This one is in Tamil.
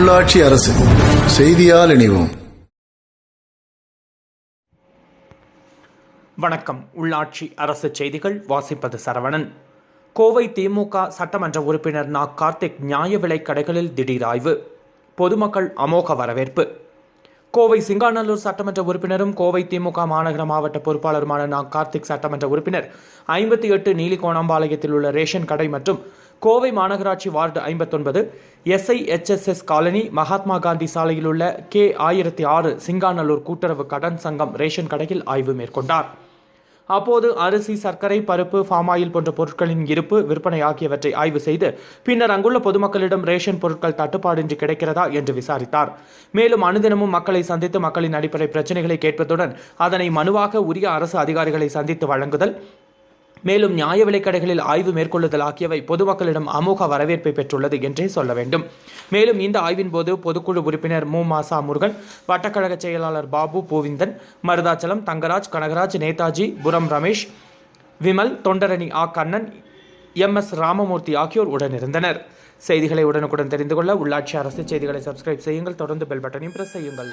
உள்ளாட்சி அரசு. செய்தியால் இணைவோம். வணக்கம். உள்ளாட்சி அரசு செய்திகள் வாசிப்பது சரவணன். கோவை திமுக சட்டமன்ற உறுப்பினர் நா. கார்த்திக் நியாய விலைக் கடைகளில் திடீர் ஆய்வு. பொதுமக்கள் அமோக வரவேற்பு. கோவை சிங்காநல்லூர் சட்டமன்ற உறுப்பினரும் கோவை திமுக மாநகர மாவட்ட பொறுப்பாளருமான நா கார்த்திக் சட்டமன்ற உறுப்பினர் ஐம்பத்தி எட்டு நீலிகோணம்பாளையத்தில் உள்ள ரேஷன் கடை மற்றும் கோவை மாநகராட்சி வார்டு ஐம்பத்தொன்பது எஸ்ஐஎச்எஸ்எஸ் காலனி மகாத்மா காந்தி சாலையில் உள்ள கே ஆயிரத்தி ஆறு சிங்காநல்லூர் கூட்டுறவு கடன் சங்கம் ரேஷன் கடையில் ஆய்வு மேற்கொண்டார். அப்போது அரிசி சர்க்கரை பருப்பு பாமாயில் போன்ற பொருட்களின் இருப்பு விற்பனை ஆகியவற்றை ஆய்வு செய்து பின்னர் அங்குள்ள பொதுமக்களிடம் ரேஷன் பொருட்கள் தட்டுப்பாடின்றி கிடைக்கிறதா என்று விசாரித்தார். மேலும் அனுதினமும் மக்களை சந்தித்து மக்களின் அடிப்படை பிரச்சனைகளை கேட்பதுடன் அதனை மனுவாக உரிய அரசு அதிகாரிகளை சந்தித்து வழங்குதல் மேலும் நியாய விலைக்கடைகளில் ஆய்வு மேற்கொள்ளுதல் ஆகியவை பொதுமக்களிடம் அமோக வரவேற்பை பெற்றுள்ளது என்றே சொல்ல வேண்டும். மேலும் இந்த ஆய்வின் போது பொதுக்குழு உறுப்பினர் மு. மாசா முருகன் வட்டக்கழக செயலாளர் பாபு பூவிந்தன் மருதாச்சலம் தங்கராஜ் கனகராஜ் நேதாஜி புரம் ரமேஷ் விமல் தொண்டரணி ஆ. கண்ணன் எம். எஸ். ராமமூர்த்தி ஆகியோர் உடனிருந்தனர். செய்திகளை உடனுக்குடன் தெரிந்து கொள்ள உள்ளாட்சி அரசு செய்திகளை சப்ஸ்கிரைப் செய்யுங்கள். தொடர்ந்து பெல் பட்டனையும் பிரஸ் செய்யுங்கள்.